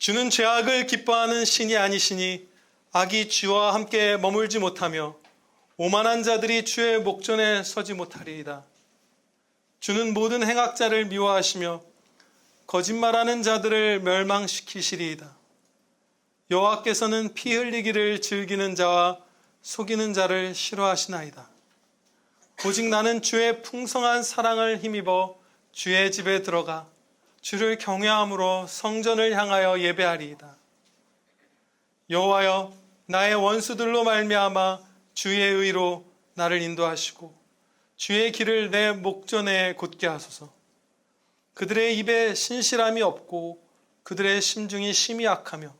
주는 죄악을 기뻐하는 신이 아니시니 악이 주와 함께 머물지 못하며 오만한 자들이 주의 목전에 서지 못하리이다. 주는 모든 행악자를 미워하시며 거짓말하는 자들을 멸망시키시리이다. 여호와께서는 피 흘리기를 즐기는 자와 속이는 자를 싫어하시나이다. 오직 나는 주의 풍성한 사랑을 힘입어 주의 집에 들어가 주를 경외함으로 성전을 향하여 예배하리이다. 여호와여 나의 원수들로 말미암아 주의 의로 나를 인도하시고 주의 길을 내 목전에 곧게 하소서. 그들의 입에 신실함이 없고 그들의 심중이 심히 악하며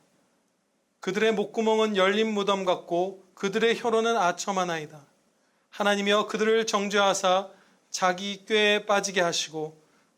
그들의 목구멍은 열린 무덤 같고 그들의 혀로는 아첨하나이다. 하나님이여 그들을 정죄하사 자기 꾀에 빠지게 하시고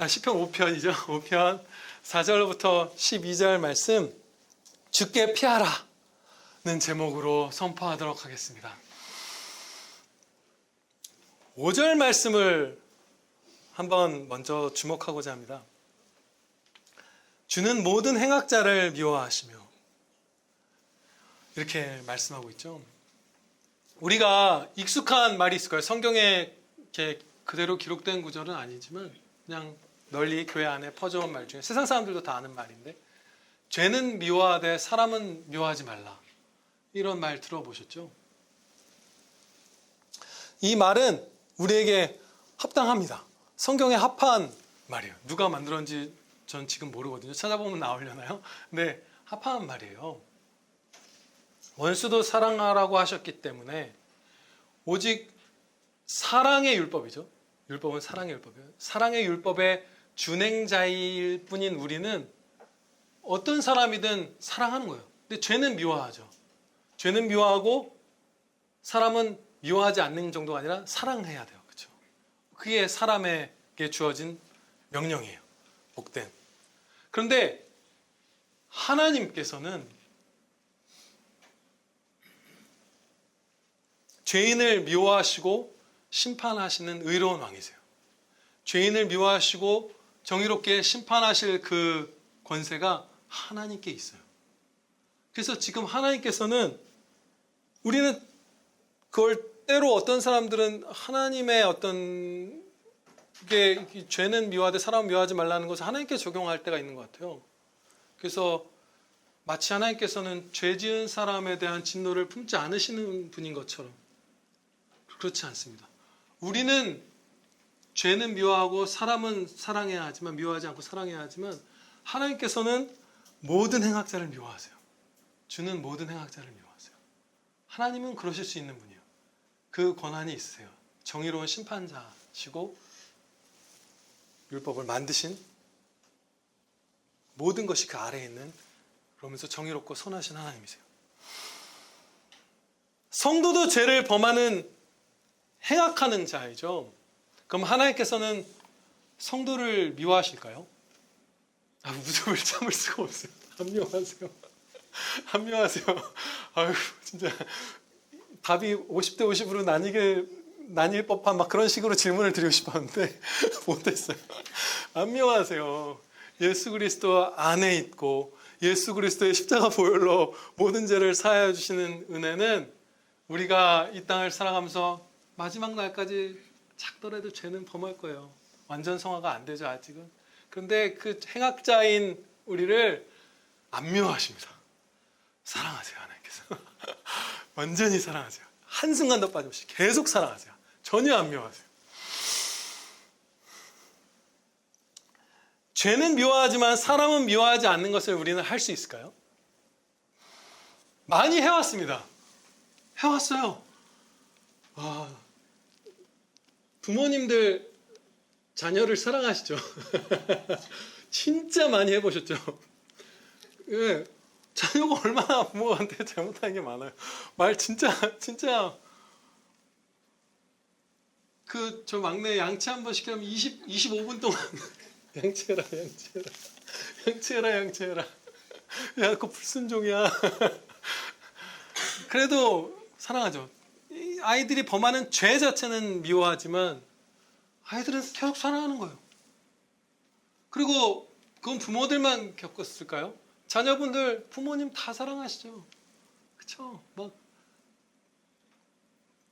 아 시편 5편이죠. 5편 4절부터 12절 말씀 주께 피하라는 제목으로 선포하도록 하겠습니다. 5절 말씀을 한번 먼저 주목하고자 합니다. 주는 모든 행악자를 미워하시며 이렇게 말씀하고 있죠. 우리가 익숙한 말이 있을 거예요. 성경에 이렇게 그대로 기록된 구절은 아니지만 그냥 널리 교회 안에 퍼져온 말 중에 세상 사람들도 다 아는 말인데 죄는 미워하되 사람은 미워하지 말라. 이런 말 들어보셨죠? 이 말은 우리에게 합당합니다. 성경에 합한 말이에요. 누가 만들었는지 전 지금 모르거든요. 찾아보면 나오려나요? 네, 합한 말이에요. 원수도 사랑하라고 하셨기 때문에 오직 사랑의 율법이죠. 율법은 사랑의 율법이에요. 사랑의 율법의 준행자일 뿐인 우리는 어떤 사람이든 사랑하는 거예요. 근데 죄는 미워하죠. 죄는 미워하고 사람은 미워하지 않는 정도가 아니라 사랑해야 돼요. 그렇죠? 그게 사람에게 주어진 명령이에요. 복된. 그런데 하나님께서는 죄인을 미워하시고 심판하시는 의로운 왕이세요. 죄인을 미워하시고 정의롭게 심판하실 그 권세가 하나님께 있어요. 그래서 지금 하나님께서는 우리는 그걸 때로 어떤 사람들은 하나님의 어떤 이게 죄는 미워하되 사람 미워하지 말라는 것을 하나님께 적용할 때가 있는 것 같아요. 그래서 마치 하나님께서는 죄 지은 사람에 대한 진노를 품지 않으시는 분인 것처럼 그렇지 않습니다. 우리는 죄는 미워하고 사람은 사랑해야 하지만 미워하지 않고 사랑해야 하지만 하나님께서는 모든 행악자를 미워하세요. 주는 모든 행악자를 미워하세요. 하나님은 그러실 수 있는 분이에요. 그 권한이 있으세요. 정의로운 심판자시고 율법을 만드신 모든 것이 그 아래에 있는 그러면서 정의롭고 선하신 하나님이세요. 성도도 죄를 범하는 행악하는 자이죠. 그럼 하나님께서는 성도를 미워하실까요? 아, 무덤을 참을 수가 없어요. 합리화하세요. 합리화하세요. 아유, 진짜 답이 50대 50으로 나뉘게 나뉠 법한 막 그런 식으로 질문을 드리고 싶었는데 못했어요. 합리화하세요. 예수 그리스도 안에 있고 예수 그리스도의 십자가 보혈로 모든 죄를 사하여 주시는 은혜는 우리가 이 땅을 살아가면서 마지막 날까지 작더라도 죄는 범할 거예요. 완전 성화가 안 되죠 아직은. 그런데 그 행악자인 우리를 안 미워하십니다. 사랑하세요 하나님께서. 완전히 사랑하세요. 한 순간도 빠짐없이 계속 사랑하세요. 전혀 안 미워하세요. 죄는 미워하지만 사람은 미워하지 않는 것을 우리는 할 수 있을까요? 많이 해왔습니다. 해왔어요. 와, 부모님들 자녀를 사랑하시죠? 진짜 많이 해보셨죠? 예, 자녀가 얼마나 부모한테 잘못하는 게 많아요. 말 진짜 진짜 그 저 막내 양치 한 번 시키려면 20 25분 동안 양치해라 양치해라 양치해라 양치해라 야 그거 불순종이야. 그래도 사랑하죠. 이 아이들이 범하는 죄 자체는 미워하지만 아이들은 계속 사랑하는 거예요. 그리고 그건 부모들만 겪었을까요? 자녀분들 부모님 다 사랑하시죠. 그쵸? 막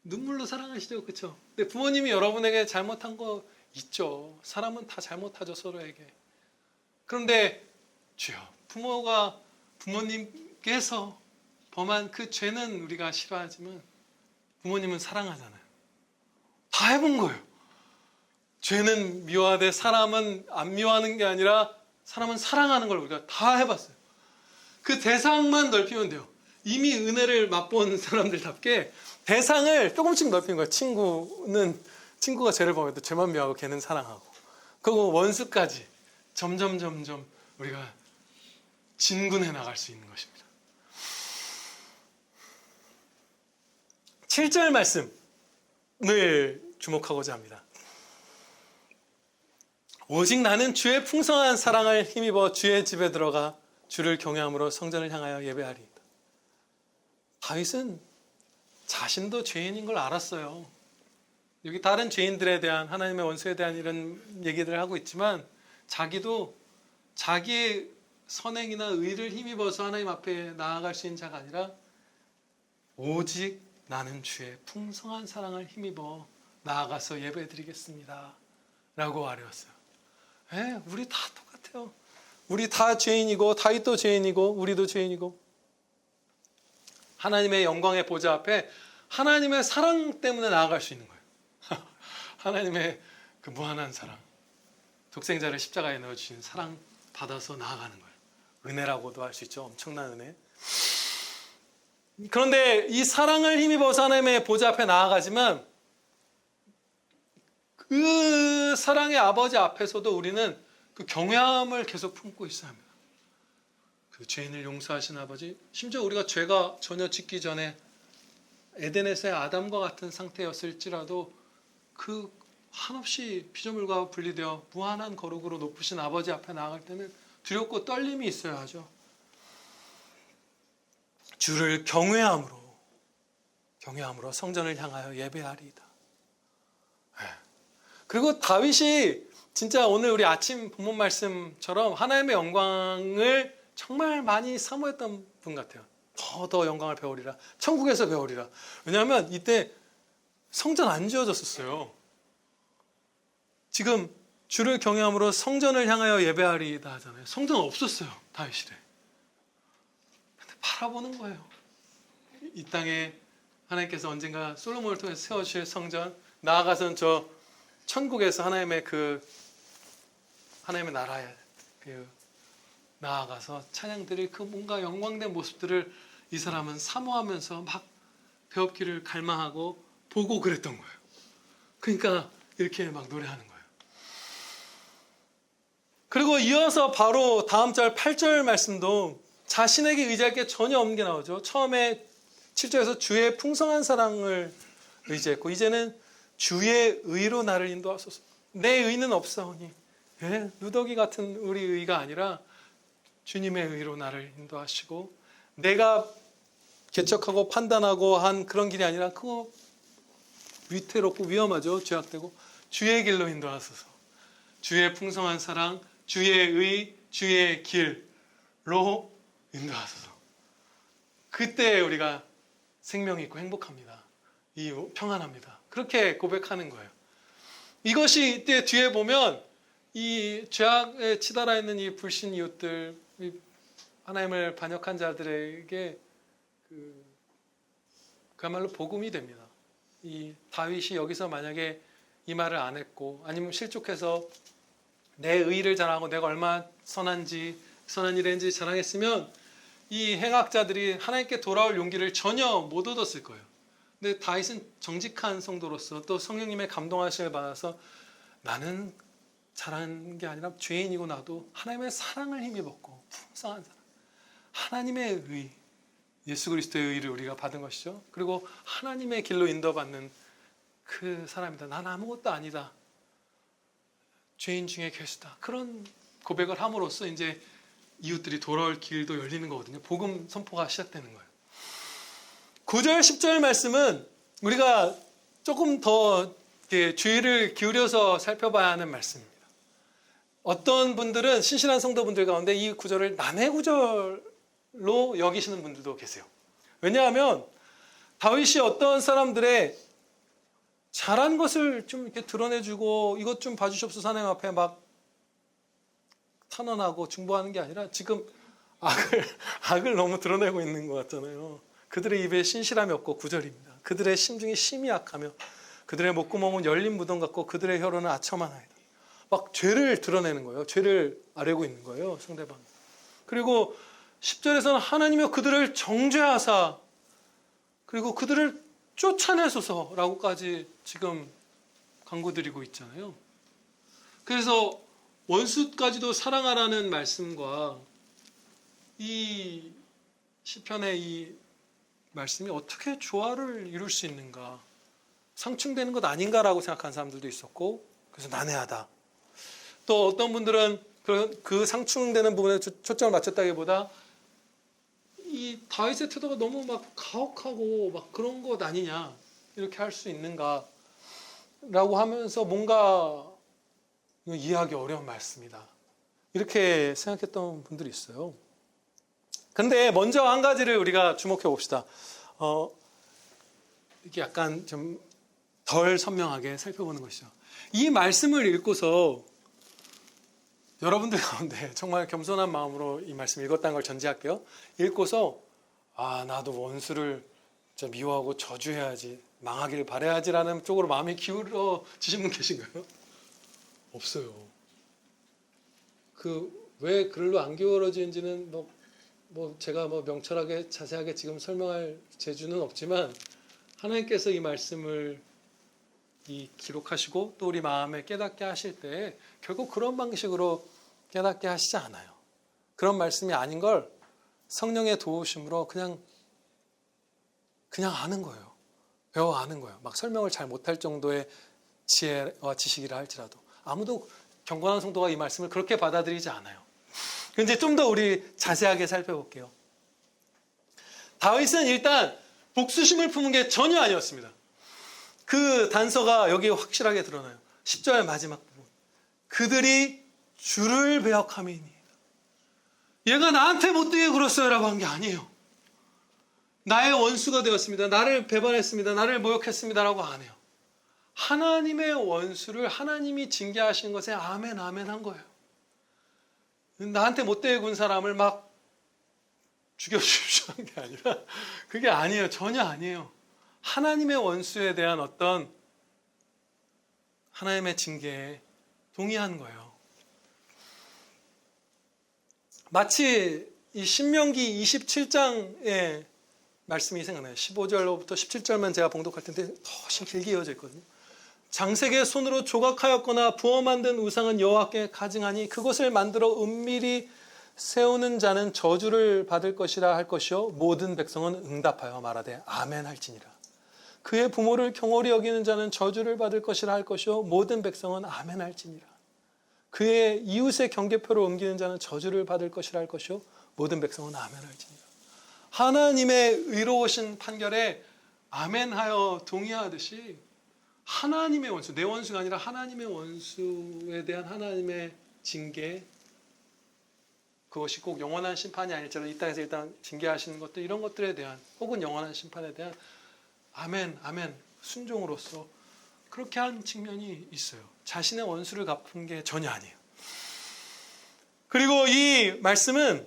눈물로 사랑하시죠. 그쵸? 근데 부모님이 여러분에게 잘못한 거 있죠. 사람은 다 잘못하죠. 서로에게. 그런데 주여 부모가 부모님께서 범한 그 죄는 우리가 싫어하지만 부모님은 사랑하잖아요. 다 해본 거예요. 죄는 미워하되 사람은 안 미워하는 게 아니라 사람은 사랑하는 걸 우리가 다 해봤어요. 그 대상만 넓히면 돼요. 이미 은혜를 맛본 사람들답게 대상을 조금씩 넓히는 거예요. 친구는 친구가 죄를 범해도 죄만 미워하고 걔는 사랑하고 그리고 원수까지 점점 점점 우리가 진군해 나갈 수 있는 것입니다. 7절 말씀을 주목하고자 합니다. 오직 나는 주의 풍성한 사랑을 힘입어 주의 집에 들어가 주를 경외함으로 성전을 향하여 예배하리이다. 다윗은 자신도 죄인인 걸 알았어요. 여기 다른 죄인들에 대한 하나님의 원수에 대한 이런 얘기들을 하고 있지만 자기도 자기의 선행이나 의를 힘입어서 하나님 앞에 나아갈 수 있는 자가 아니라 오직 나는 주의 풍성한 사랑을 힘입어 나아가서 예배드리겠습니다. 라고 아뢰었어요. 예, 우리 다 똑같아요. 우리 다 죄인이고 다윗도 죄인이고 우리도 죄인이고 하나님의 영광의 보좌 앞에 하나님의 사랑 때문에 나아갈 수 있는 거예요. 하나님의 그 무한한 사랑, 독생자를 십자가에 넣어 주신 사랑 받아서 나아가는 거예요. 은혜라고도 할 수 있죠. 엄청난 은혜. 그런데 이 사랑을 힘입어서 하나님의 보좌 앞에 나아가지만 그 사랑의 아버지 앞에서도 우리는 그 경외함을 계속 품고 있어야 합니다. 그 죄인을 용서하신 아버지, 심지어 우리가 죄가 전혀 짓기 전에 에덴에서의 아담과 같은 상태였을지라도 그 한없이 피조물과 분리되어 무한한 거룩으로 높으신 아버지 앞에 나아갈 때는 두렵고 떨림이 있어야 하죠. 주를 경외함으로 경외함으로 성전을 향하여 예배하리이다. 예. 그리고 다윗이 진짜 오늘 우리 아침 본문 말씀처럼 하나님의 영광을 정말 많이 사모했던 분 같아요. 더 더 영광을 배우리라. 천국에서 배우리라. 왜냐하면 이때 성전 안 지어졌었어요. 지금 주를 경외함으로 성전을 향하여 예배하리이다 하잖아요. 성전 없었어요. 다윗시대. 바라보는 거예요. 이 땅에 하나님께서 언젠가 솔로몬을 통해 세워주실 성전 나아가서는 저 천국에서 하나님의 그 하나님의 나라에 그 나아가서 찬양드릴 그 뭔가 영광된 모습들을 이 사람은 사모하면서 막 배웠기를 갈망하고 보고 그랬던 거예요. 그러니까 이렇게 막 노래하는 거예요. 그리고 이어서 바로 다음 절 8절 말씀도 자신에게 의지할 게 전혀 없는 게 나오죠. 처음에 7절에서 주의 풍성한 사랑을 의지했고 이제는 주의 의로 나를 인도하소서. 내 의는 없사오니 예? 누더기 같은 우리 의가 아니라 주님의 의로 나를 인도하시고 내가 개척하고 판단하고 한 그런 길이 아니라 그거 위태롭고 위험하죠. 죄악되고 주의 길로 인도하소서. 주의 풍성한 사랑, 주의 의, 주의 길로 인도하소서. 그때 우리가 생명이 있고 행복합니다. 이 평안합니다. 그렇게 고백하는 거예요. 이것이 이때 뒤에 보면 이 죄악에 치달아 있는 이 불신 이웃들, 이 하나님을 반역한 자들에게 그 그야말로 복음이 됩니다. 이 다윗이 여기서 만약에 이 말을 안 했고 아니면 실족해서 내 의를 자랑하고 내가 얼마나 선한지 선한 일을 했는지 자랑했으면 이 행악자들이 하나님께 돌아올 용기를 전혀 못 얻었을 거예요. 근데 다윗은 정직한 성도로서 또 성령님의 감동하심을 받아서 나는 잘한 게 아니라 죄인이고 나도 하나님의 사랑을 힘입었고 풍성한 사랑 하나님의 의, 예수 그리스도의 의를 우리가 받은 것이죠. 그리고 하나님의 길로 인도받는 그 사람이다. 난 아무것도 아니다. 죄인 중에 괴수다. 그런 고백을 함으로써 이제 이웃들이 돌아올 길도 열리는 거거든요. 복음 선포가 시작되는 거예요. 9절, 10절 말씀은 우리가 조금 더 주의를 기울여서 살펴봐야 하는 말씀입니다. 어떤 분들은 신실한 성도분들 가운데 이 구절을 남의 구절로 여기시는 분들도 계세요. 왜냐하면 다윗이 어떤 사람들의 잘한 것을 좀 이렇게 드러내주고 이것 좀 봐주십소서 하나님 앞에 막 탄원하고 중보하는 게 아니라 지금 악을 악을 너무 드러내고 있는 것 같잖아요. 그들의 입에 신실함이 없고 구절입니다. 그들의 심중이 심히 악하며 그들의 목구멍은 열린 무덤 같고 그들의 혀로는 아첨하나이다. 막 죄를 드러내는 거예요. 죄를 아뢰고 있는 거예요. 상대방. 그리고 10절에서는 하나님여 그들을 정죄하사 그리고 그들을 쫓아내소서라고까지 지금 강구드리고 있잖아요. 그래서 원수까지도 사랑하라는 말씀과 이 시편의 이 말씀이 어떻게 조화를 이룰 수 있는가? 상충되는 것 아닌가라고 생각하는 사람들도 있었고 그래서 난해하다. 또 어떤 분들은 그, 그 상충되는 부분에 초- 초점을 맞췄다기보다 이 다윗의 태도가 너무 막 가혹하고 막 그런 것 아니냐? 이렇게 할 수 있는가라고 하면서 뭔가 이해하기 어려운 말씀이다 이렇게 생각했던 분들이 있어요. 근데 먼저 한 가지를 우리가 주목해 봅시다. 어, 이게 약간 좀 덜 선명하게 살펴보는 것이죠. 이 말씀을 읽고서 여러분들 가운데 정말 겸손한 마음으로 이 말씀 읽었다는 걸 전제할게요. 읽고서 아 나도 원수를 진짜 미워하고 저주해야지 망하기를 바래야지라는 쪽으로 마음이 기울어지신 분 계신가요? 없어요. 그왜 글로 안 기울어지는지는 뭐, 뭐 제가 뭐 명철하게 자세하게 지금 설명할 재주는 없지만 하나님께서 이 말씀을 이 기록하시고 또 우리 마음에 깨닫게 하실 때 결국 그런 방식으로 깨닫게 하시지 않아요. 그런 말씀이 아닌 걸 성령의 도우심으로 그냥 그냥 아는 거예요. 배워 아는 거예요. 막 설명을 잘 못할 정도의 지혜와 지식이라 할지라도 아무도 경건한 성도가 이 말씀을 그렇게 받아들이지 않아요. 근데 좀 더 우리 자세하게 살펴볼게요. 다윗은 일단 복수심을 품은 게 전혀 아니었습니다. 그 단서가 여기 확실하게 드러나요. 10절 마지막 부분. 그들이 주를 배역함이니. 얘가 나한테 못되게 굴었어요라고 한 게 아니에요. 나의 원수가 되었습니다. 나를 배반했습니다. 나를 모욕했습니다라고 안 해요. 하나님의 원수를 하나님이 징계하신 것에 아멘 아멘 한 거예요. 나한테 못되게 군 사람을 막 죽여주십시오 하는 게 아니라 그게 아니에요. 전혀 아니에요. 하나님의 원수에 대한 어떤 하나님의 징계에 동의한 거예요. 마치 이 신명기 27장의 말씀이 생각나요. 15절로부터 17절만 제가 봉독할 텐데 훨씬 길게 이어져 있거든요. 장색의 손으로 조각하였거나 부어 만든 우상은 여호와께 가증하니 그것을 만들어 은밀히 세우는 자는 저주를 받을 것이라 할 것이요 모든 백성은 응답하여 말하되 아멘 할지니라. 그의 부모를 경홀히 여기는 자는 저주를 받을 것이라 할 것이요 모든 백성은 아멘 할지니라. 그의 이웃의 경계표를 옮기는 자는 저주를 받을 것이라 할 것이요 모든 백성은 아멘 할지니라. 하나님의 의로우신 판결에 아멘하여 동의하듯이 하나님의 원수, 내 원수가 아니라 하나님의 원수에 대한 하나님의 징계 그것이 꼭 영원한 심판이 아닐지라도 이 땅에서 일단 징계하시는 것들 이런 것들에 대한 혹은 영원한 심판에 대한 아멘, 아멘 순종으로서 그렇게 한 측면이 있어요. 자신의 원수를 갚은 게 전혀 아니에요. 그리고 이 말씀은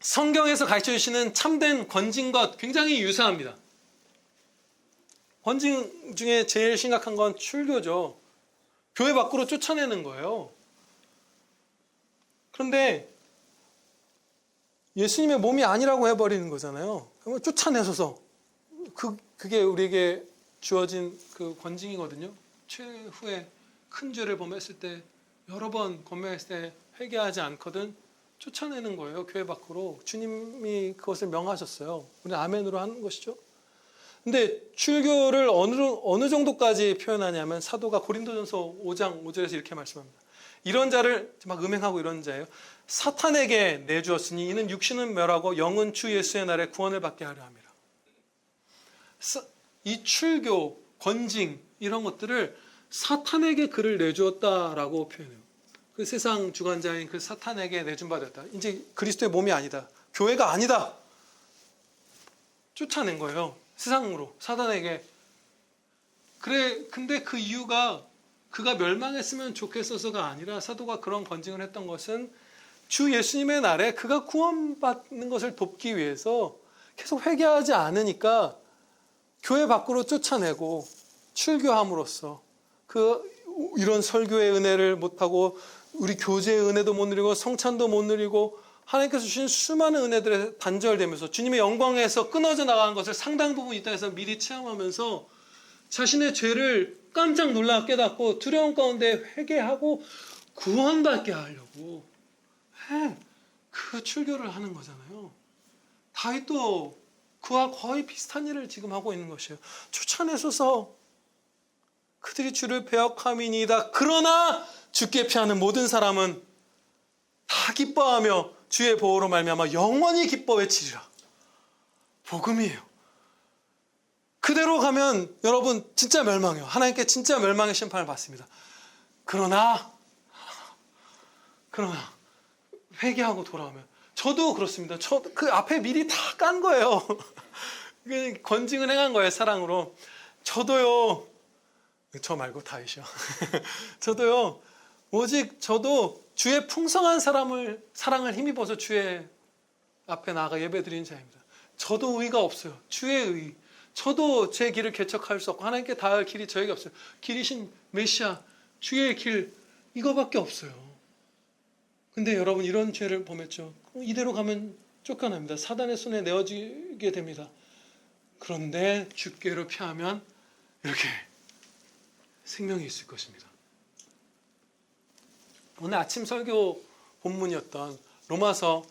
성경에서 가르쳐 주시는 참된 권징과 굉장히 유사합니다. 권징 중에 제일 심각한 건 출교죠. 교회 밖으로 쫓아내는 거예요. 그런데 예수님의 몸이 아니라고 해버리는 거잖아요. 그러면 쫓아내서서 그 그게 우리에게 주어진 그 권징이거든요. 최후의 큰 죄를 범했을 때 여러 번 범했을 때 회개하지 않거든 쫓아내는 거예요. 교회 밖으로. 주님이 그것을 명하셨어요. 우리 아멘으로 하는 것이죠. 근데 출교를 어느, 어느 정도까지 표현하냐면 사도가 고린도전서 5장 5절에서 이렇게 말씀합니다. 이런 자를 막 음행하고 이런 자예요. 사탄에게 내주었으니 이는 육신은 멸하고 영은 주 예수의 날에 구원을 받게 하려. 사- 이 출교, 권징 이런 것들을 사탄에게 그를 내주었다라고 표현해요. 그 세상 주관자인 그 사탄에게 내준 바 됐다. 이제 그리스도의 몸이 아니다. 교회가 아니다. 쫓아낸 거예요. 세상으로 사단에게. 그래 근데 그 이유가 그가 멸망했으면 좋겠어서가 아니라 사도가 그런 건징을 했던 것은 주 예수님의 날에 그가 구원받는 것을 돕기 위해서 계속 회개하지 않으니까 교회 밖으로 쫓아내고 출교함으로써 그 이런 설교의 은혜를 못하고 우리 교제의 은혜도 못 누리고 성찬도 못 누리고 하나님께서 주신 수많은 은혜들에 단절되면서 주님의 영광에서 끊어져 나가는 것을 상당 부분 이 땅에서 미리 체험하면서 자신의 죄를 깜짝 놀라 깨닫고 두려움 가운데 회개하고 구원받게 하려고 해. 그 출교를 하는 거잖아요. 다윗도 그와 거의 비슷한 일을 지금 하고 있는 것이에요. 쫓아내소서 그들이 주를 배역함이니이다. 그러나 주께 피하는 모든 사람은 다 기뻐하며 주의 보호로 말미암아 영원히 기뻐 외치리라. 복음이에요. 그대로 가면 여러분 진짜 멸망해요. 하나님께 진짜 멸망의 심판을 받습니다. 그러나 그러나 회개하고 돌아오면 저도 그렇습니다. 저 그 앞에 미리 다 깐 거예요. 그 건징을 행한 거예요 사랑으로. 저도요. 저 말고 다이시요. 저도요. 오직 저도 주의 풍성한 사람을 사랑을 힘입어서 주의 앞에 나가 예배드리는 자입니다. 저도 의가 없어요. 주의 의. 저도 제 길을 개척할 수 없고 하나님께 닿을 길이 저에게 없어요. 길이신 메시아 주의 길 이거밖에 없어요. 근데 여러분 이런 죄를 범했죠. 이대로 가면 쫓겨납니다. 사단의 손에 내어지게 됩니다. 그런데 주께로 피하면 이렇게 생명이 있을 것입니다. 오늘 아침 설교 본문이었던 로마서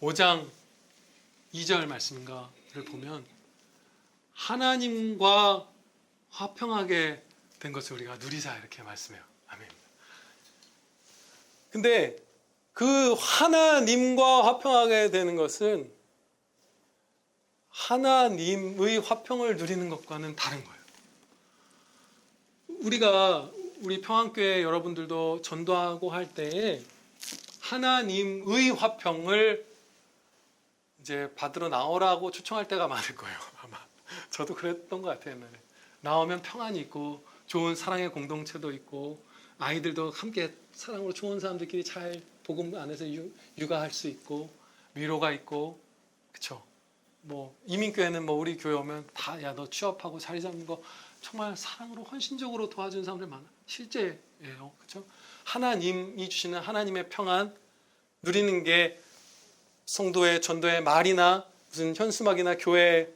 5장 2절 말씀인가를 보면 하나님과 화평하게 된 것을 우리가 누리자 이렇게 말씀해요. 아멘. 근데 그 하나님과 화평하게 되는 것은 하나님의 화평을 누리는 것과는 다른 거예요. 우리가 우리 평안교회 여러분들도 전도하고 할 때에 하나님의 화평을 이제 받으러 나오라고 초청할 때가 많을 거예요. 아마 저도 그랬던 것 같아요. 옛날에 나오면 평안이 있고 좋은 사랑의 공동체도 있고 아이들도 함께 사랑으로 좋은 사람들끼리 잘 복음 안에서 유, 육아할 수 있고 위로가 있고 그쵸 뭐 이민교회는 뭐 우리 교회 오면 다 야 너 취업하고 자리 잡는 거 정말 사랑으로 헌신적으로 도와주는 사람들 많아 실제예요 그쵸 하나님이 주시는 하나님의 평안 누리는 게 성도의 전도의 말이나 무슨 현수막이나 교회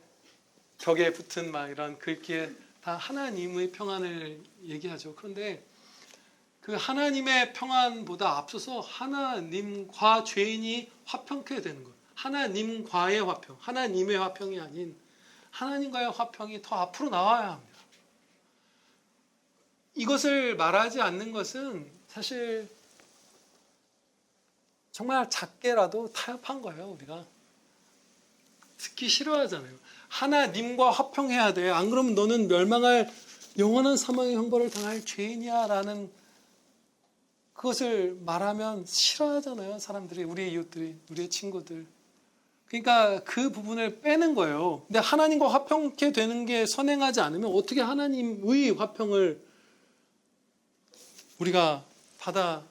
벽에 붙은 막 이런 글귀에 다 하나님의 평안을 얘기하죠 그런데 그 하나님의 평안보다 앞서서 하나님과 죄인이 화평케 되는 것. 하나님과의 화평, 하나님의 화평이 아닌 하나님과의 화평이 더 앞으로 나와야 합니다. 이것을 말하지 않는 것은 사실 정말 작게라도 타협한 거예요, 우리가. 듣기 싫어하잖아요. 하나님과 화평해야 돼. 안 그러면 너는 멸망할 영원한 사망의 형벌을 당할 죄인이야. 라는 그것을 말하면 싫어하잖아요. 사람들이, 우리의 이웃들이, 우리의 친구들. 그러니까 그 부분을 빼는 거예요. 근데 하나님과 화평케 되는 게 선행하지 않으면 어떻게 하나님의 화평을 우리가 받아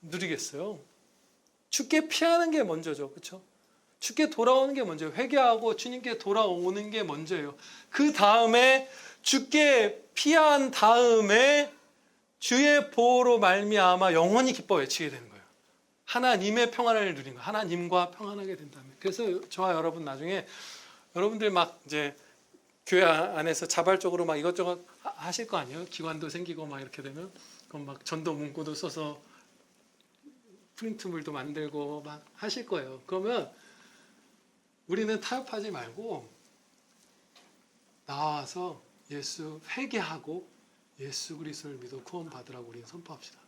누리겠어요? 주께 피하는 게 먼저죠. 그렇죠? 주께 돌아오는 게 먼저예요. 회개하고 주님께 돌아오는 게 먼저예요. 그 다음에 주께 피한 다음에 주의 보호로 말미암아 영원히 기뻐 외치게 되는 거예요. 하나님의 평안을 누리는 거예요. 하나님과 평안하게 된다면. 그래서 저와 여러분 나중에 여러분들 막 이제 교회 안에서 자발적으로 막 이것저것 하- 하실 거 아니에요? 기관도 생기고 막 이렇게 되면 그럼 막 전도 문구도 써서 프린트물도 만들고 막 하실 거예요. 그러면 우리는 타협하지 말고 나와서 예수 회개하고 예수 그리스도를 믿어 구원 받으라고 우리는 선포합시다.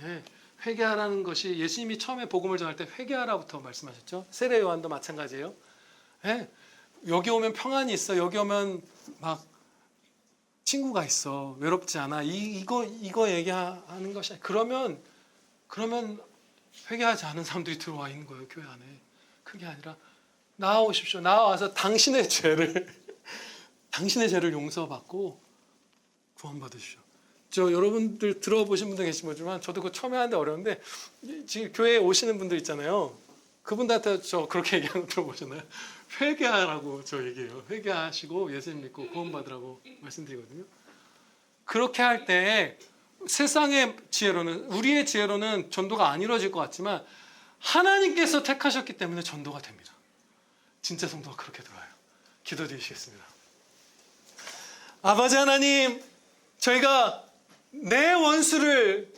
예, 회개하라는 것이 예수님이 처음에 복음을 전할 때 회개하라부터 말씀하셨죠. 세례 요한도 마찬가지예요. 예, 여기 오면 평안이 있어. 여기 오면 막 친구가 있어. 외롭지 않아. 이, 이거 이거 얘기하는 것이 아니- 그러면 그러면 회개하지 않은 사람들이 들어와 있는 거예요 교회 안에. 그게 아니라 나와오십시오. 나와서 당신의 죄를 당신의 죄를 용서받고 구원받으시오. 저 여러분들 들어보신 분들 계신 거지만 저도 그 처음에 하는데 어려운데 지금 교회에 오시는 분들 있잖아요. 그분들한테 저 그렇게 얘기하는 거 들어보셨나요? 회개하라고 저 얘기해요. 회개하시고 예수님 믿고 구원받으라고 말씀드리거든요. 그렇게 할 때 세상의 지혜로는 우리의 지혜로는 전도가 안 이루어질 것 같지만 하나님께서 택하셨기 때문에 전도가 됩니다. 진짜 성도가 그렇게 들어와요. 기도드리시겠습니다. 아버지 하나님, 저희가 내 원수를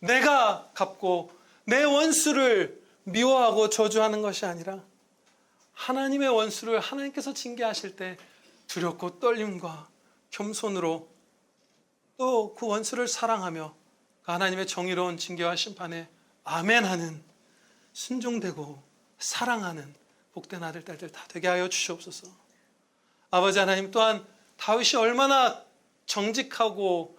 내가 갚고 내 원수를 미워하고 저주하는 것이 아니라 하나님의 원수를 하나님께서 징계하실 때 두렵고 떨림과 겸손으로 또 그 원수를 사랑하며 그 하나님의 정의로운 징계와 심판에 아멘하는 순종되고 사랑하는 복된 아들 딸들 다 되게 하여 주시옵소서. 아버지 하나님 또한 다윗이 얼마나 정직하고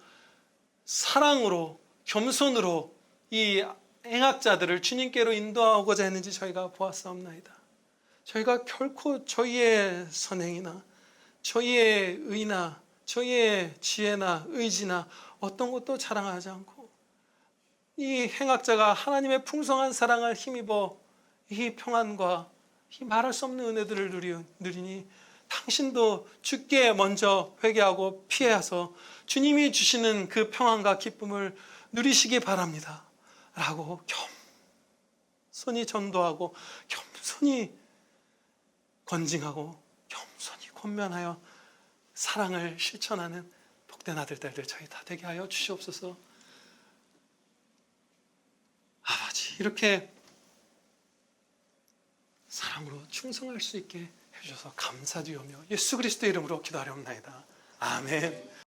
사랑으로 겸손으로 이 행악자들을 주님께로 인도하고자 했는지 저희가 보았사옵나이다. 저희가 결코 저희의 선행이나 저희의 의나 저희의 지혜나 의지나 어떤 것도 자랑하지 않고 이 행악자가 하나님의 풍성한 사랑을 힘입어 이 평안과 이 말할 수 없는 은혜들을 누리, 누리니 당신도 주께 먼저 회개하고 피해서 주님이 주시는 그 평안과 기쁨을 누리시기 바랍니다. 라고 겸손히 전도하고 겸손히 건징하고 겸손히 권면하여 사랑을 실천하는 복된 아들 딸들 저희 다 되게 하여 주시옵소서. 아버지 이렇게 사랑으로 충성할 수 있게 해주셔서 감사드리며 예수 그리스도 이름으로 기도하렵나이다. 아멘.